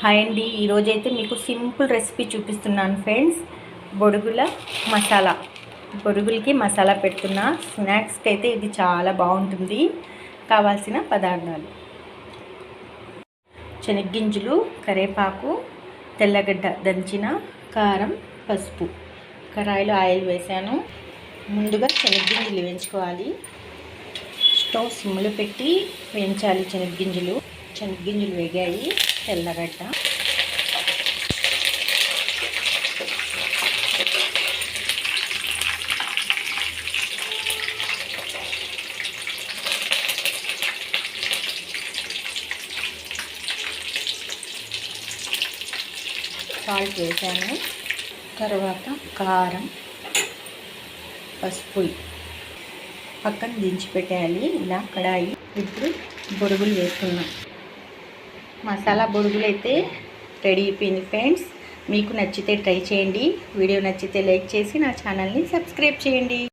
Hi అండి. ఈరోజైతే మీకు సింపుల్ రెసిపీ చూపిస్తున్నాను ఫ్రెండ్స్. బొడుగుల మసాలా. బొడుగులకి మసాలా పెడుతున్నా. స్నాక్స్కి అయితే ఇది చాలా బాగుంటుంది. కావాల్సిన పదార్థాలు. శనగ్గింజలు కరేపాకు తెల్లగడ్డ దంచిన కారం పసుపు. కరాయిలో ఆయిల్ వేసాను. ముందుగా శనగ్గింజలు వేయించుకోవాలి. స్టవ్ సిమ్లో పెట్టి వేయించాలి శనగ్గింజలు శనగ్గింజలు వేగాయి. తెల్లగడ్డ. సాల్ట్ వేసాను. తర్వాత కారం పసుపు పక్కన దించి పెట్టేయాలి. ఇలా కడాయి ఇప్పుడు బొరుగులు వేసుకున్నాం మసాలా బొరుగులు అయితే రెడీ అయిపోయింది ఫ్రెండ్స్. మీకు నచ్చితే ట్రై చేయండి. వీడియో నచ్చితే లైక్ చేసి నా ఛానల్ని సబ్స్క్రైబ్ చేయండి.